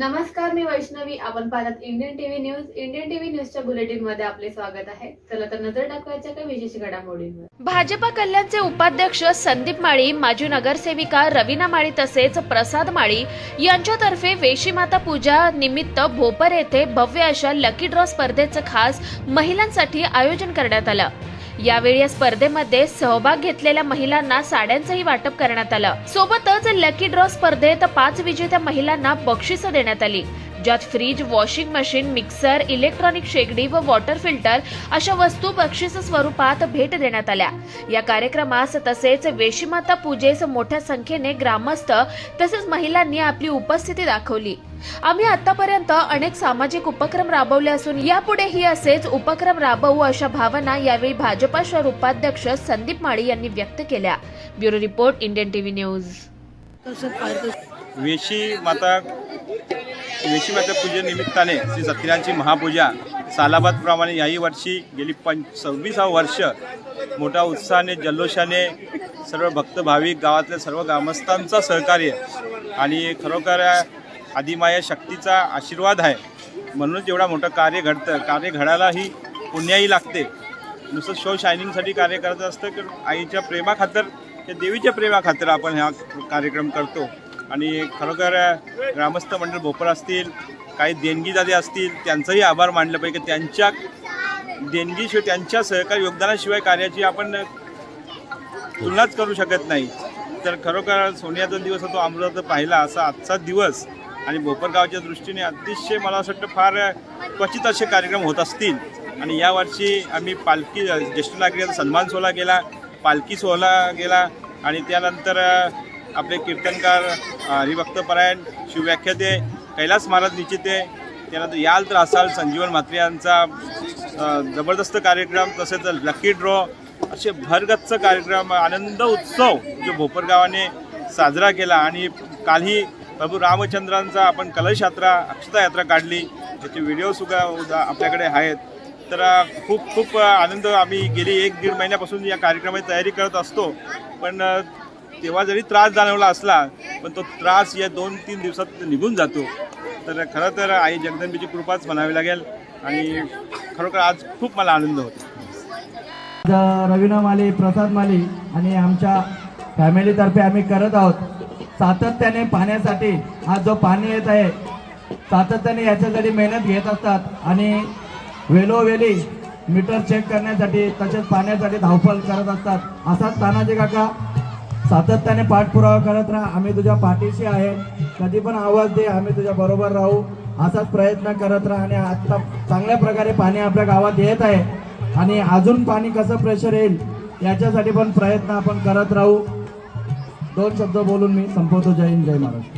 नमस्कार मी वैष्णवी. आपण पाहतात Indian TV news Indian TV न्यूजच्या बुलेटिनमध्ये आपले स्वागत आहे. चला तर नजर टाकवायच्या काही विशेष घडामोडींवर. भाजपा कल्याणचे उपाध्यक्ष संदीप माळी माजी नगरसेविका रवीना माळी तसेच प्रसाद माळी यांच्यातर्फे वेशीमाता पूजा निमित्त भोपर येथे भव्य अशा लकी ड्रॉ स्पर्धेचं खास महिलांसाठी आयोजन करण्यात आलं. यावेळी या स्पर्धेमध्ये सहभाग घेतलेल्या महिलांना साड्यांचंही वाटप करण्यात आलं. सोबतच लकी ड्रॉ स्पर्धेत पाच विजेत्या महिलांना बक्षिसं देण्यात आली. ज्यात fridge washing machine mixer electronic शेगडी व वॉटर फिल्टर अशा वस्तू बक्षीस स्वरूपात भेट देण्यात आल्या. या कार्यक्रमास तसेच वेशीमाता पूजेस मोठ्या संख्येने ग्रामस्थ तसेच महिलांनी आपली उपस्थिती दाखवली. आम्ही आतापर्यंत अनेक सामाजिक उपक्रम राबवले असून यापुढेही असेच उपक्रम राबवू अशा भावना यावेळी भाजपा शहर उपाध्यक्ष संदीप माळी यांनी व्यक्त केल्या. Bureau report Indian TV news. Veshi Mata Veshi माता पूजेनिमित्ताने श्री सत्यनारायणची महापूजा सालाबादप्रमाणे याही वर्षी गेली पंच सव्वीसावं वर्ष मोठ्या उत्साहाने जल्लोषाने सर्व भक्त भाविक गावातल्या सर्व ग्रामस्थांचा सहकार्य आणि खरोखर आदिमाया शक्तीचा आशीर्वाद आहे. म्हणूनच एवढा मोठं कार्य घडतं कार्य घडायलाही पुण्याही लागते. नुसतं शो शायनिंगसाठी कार्य करत असतं की आईच्या प्रेमाखातर त्या देवीच्या प्रेमाखातर आपण हा कार्यक्रम करतो. आणि खरोखर ग्रामस्थ मंडळ भोपर असतील काही देणगीदाते असतील त्यांचंही आभार मानलं पाहिजे. की त्यांच्या देणगीशिवाय त्यांच्या सहकारी योगदानाशिवाय कार्याची आपण तुलनाच करू शकत नाही. तर खरोखर सोन्याचा दिवस होतो अमृताचा पाहिला असा आजचा दिवस. आणि भोपरगावच्या दृष्टीने अतिशय मला असं वाटतं फार क्वचित असे कार्यक्रम होत असतील. आणि यावर्षी आम्ही पालखी ज्येष्ठ नागरिकांचा सन्मान सोहळा गेला पालखी सोहळा गेला आणि त्यानंतर आपले कीर्तनकार हरिभक्तपरायण शिवव्याख्याते कैलास महाराज निश्चिते त्यानंतर याल तर असाल संजीवन म्हात्रे यांचा जबरदस्त कार्यक्रम तसेच लकी ड्रॉ असे भरगच्च कार्यक्रम आनंद उत्सव जो भोपरगावाने साजरा केला. आणि कालही प्रभू रामचंद्रांचा आपण कलश यात्रा अक्षता यात्रा काढली त्याचे व्हिडिओसुद्धा सुद्धा आपल्याकडे आहेत. तर खूप खूप आनंद आम्ही गेली एक दीड महिन्यापासून या कार्यक्रमाची तयारी करत असतो. पण तेव्हा जरी त्रास जाणवला असला पण तो त्रास या दोन तीन दिवसात निघून जातो. तर खरं तर आई जगदंबीची कृपाच म्हणावी लागेल आणि खरोखर आज खूप मला आनंद होतो. रवीना माली प्रसाद माली आणि आमच्या फॅमिलीतर्फे आम्ही करत आहोत. सातत्याने पाण्यासाठी आज जो पाणी येत आहे सातत्याने याच्यासाठी मेहनत घेत असतात आणि वेलोवेली मीटर चेक करण्यासाठी तसेच पाण्यासाठी धावपळ करत असतात. असाच तानाजी काका सातत्याने पाठपुरावा करत राहा. आम्ही तुझ्या पाठीशी आहे. कधी पण आवाज दे आम्ही तुझ्या बरोबर राहू. असाच प्रयत्न करत राहा आणि आता चांगल्या प्रकारे पाणी आपल्या गावात येत आहे. आणि अजून पाणी कसं प्रेशर येईल याच्यासाठी पण प्रयत्न आपण करत राहू. दोन शब्द बोलून मी संपवतो. जय हिंद जय महाराष्ट्र.